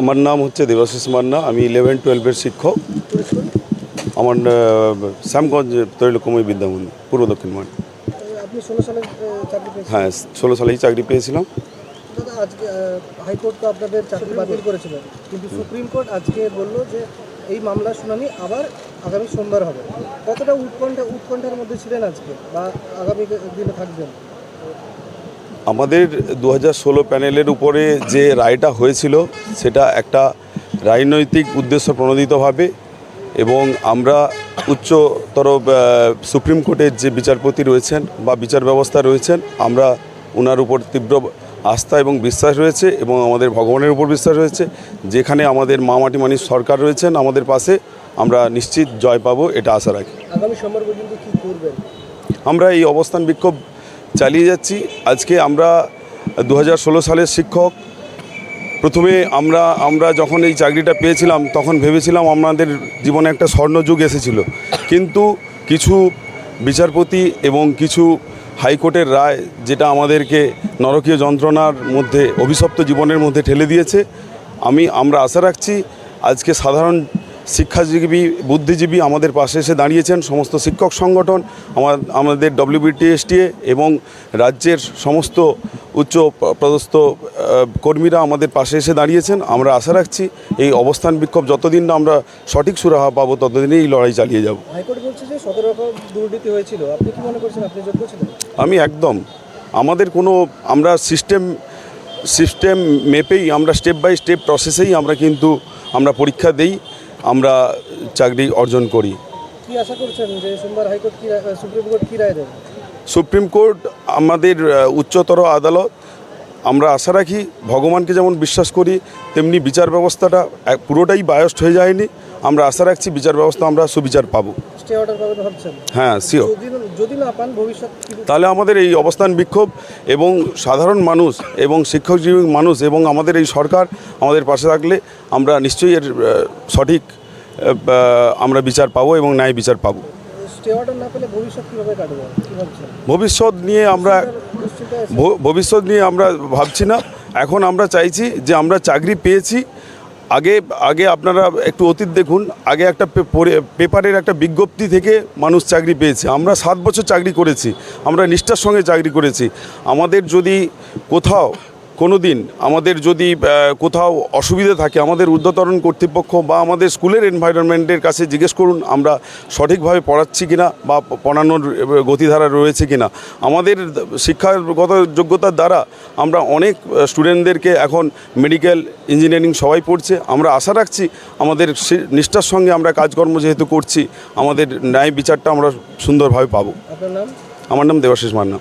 আমার নাম হচ্ছে দেবাশিস মান্না আমি ইলেভেন টুয়েলভের শিক্ষক। আমার শ্যামগঞ্জ তৈলকুময় বিদ্যামন্দির পূর্ব দক্ষিণ মাঠ। পেয়েছেন হ্যাঁ ষোলো সালেই চাকরি পেয়েছিলাম। দাদা আজকে হাইকোর্ট তো আপনাদের চাকরি বাতিল করেছিল। কিন্তু সুপ্রিম কোর্ট আজকে বলল যে এই মামলার শুনানি আবার আগামী সোমবার হবে। কতটা উৎকণ্ঠা উৎকণ্ঠার মধ্যে ছিলেন আজকে? বা আগামী দিনে থাকবেন? আমাদের দু হাজার ষোলো প্যানেলের উপরে যে রায়টা হয়েছিল সেটা একটা রাজনৈতিক উদ্দেশ্য প্রণোদিতভাবে এবং আমরা উচ্চতর সুপ্রিম কোর্টের যে বিচারপতি রয়েছেন বা বিচার ব্যবস্থা রয়েছেন আমরা ওনার উপর তীব্র আস্থা এবং বিশ্বাস রয়েছে এবং আমাদের ভগবানের উপর বিশ্বাস রয়েছে। যেখানে আমাদের মামাটি মানিস সরকার রয়েছেন আমাদের পাশে আমরা নিশ্চিত জয় পাবো এটা আশা রাখি। আমরা এই অবস্থান বিক্ষোভ চালিয়ে যাচ্ছি। আজকে আমরা দু ষোলো সালের শিক্ষক। প্রথমে আমরা আমরা যখন এই চাকরিটা পেয়েছিলাম, তখন ভেবেছিলাম আমাদের জীবনে একটা স্বর্ণযুগ এসেছিল। কিন্তু কিছু বিচারপতি এবং কিছু হাইকোর্টের রায় যেটা আমাদেরকে নরকীয় যন্ত্রণার মধ্যে, অভিশপ্ত জীবনের মধ্যে ঠেলে দিয়েছে। আমি, আমরা আশা রাখছি আজকে সাধারণ শিক্ষাজীবী বুদ্ধিজীবী আমাদের পাশে এসে দাঁড়িয়েছেন সমস্ত শিক্ষক সংগঠন আমার আমাদের ডব্লিউবিটিএসটিএ এবং রাজ্যের সমস্ত উচ্চ পদস্থ কর্মীরা আমাদের পাশে এসে দাঁড়িয়েছেন। আমরা আশা রাখছি এই অবস্থান বিক্ষোভ যতদিন না আমরা সঠিক সুরাহা পাবো ততদিনই এই লড়াই চালিয়ে যাব। আমি একদম। আমাদের কোনো আমরা সিস্টেম সিস্টেম মেপেই আমরা স্টেপ বাই স্টেপ প্রসেসেই আমরা কিন্তু আমরা পরীক্ষা দেই। আমরা চাকরি অর্জন করি। কি আশা করছেন যে সোমবার হাইকোর্ট কি রায়- সুপ্রিম কোর্ট কি রায় দেবে? সুপ্রিম কোর্ট আমাদের উচ্চতর আদালত। আমরা আশা রাখি ভগবানকে যেমন বিশ্বাস করি তেমনি বিচার ব্যবস্থাটা পুরোটাই বায়স্ট হয়ে যায়নি। আমরা আশা রাখছি বিচার ব্যবস্থা আমরা সুবিচার পাবো। হ্যাঁ কি তাহলে আমাদের এই অবস্থান বিক্ষোভ এবং সাধারণ মানুষ এবং শিক্ষকজীবী মানুষ এবং আমাদের এই সরকার আমাদের পাশে থাকলে আমরা নিশ্চয়ই এর সঠিক আমরা বিচার পাবো এবং ন্যায় বিচার পাবো। ভবিষ্যৎ নিয়ে আমরা ভবিষ্যৎ নিয়ে আমরা ভাবছি না। এখন আমরা চাইছি যে আমরা চাকরি পেয়েছি আগে আগে আপনারা একটু অতীত দেখুন, আগে একটা পেপারের একটা বিজ্ঞপ্তি থেকে মানুষ চাকরি পেয়েছে। আমরা সাত বছর চাকরি করেছি, আমরা নিষ্ঠার সঙ্গে চাকরি করেছি। আমাদের যদি কোথাও কোনো দিন আমাদের যদি কোথাও অসুবিধা থাকে আমাদের ঊর্ধ্বতরণ কর্তৃপক্ষ বা আমাদের স্কুলের এনভায়রনমেন্টের কাছে জিজ্ঞেস করুন আমরা সঠিকভাবে পড়াচ্ছি কিনা বা পড়ানোর গতিধারা রয়েছে কিনা। আমাদের শিক্ষাগত যোগ্যতার দ্বারা আমরা অনেক স্টুডেন্টদেরকে এখন মেডিকেল ইঞ্জিনিয়ারিং সবাই পড়ছে। আমরা আশা রাখছি আমাদের নিষ্ঠার সঙ্গে আমরা কাজকর্ম যেহেতু করছি আমাদের ন্যায় বিচারটা আমরা সুন্দরভাবে পাবো। আমার নাম দেবাশিস মান্না।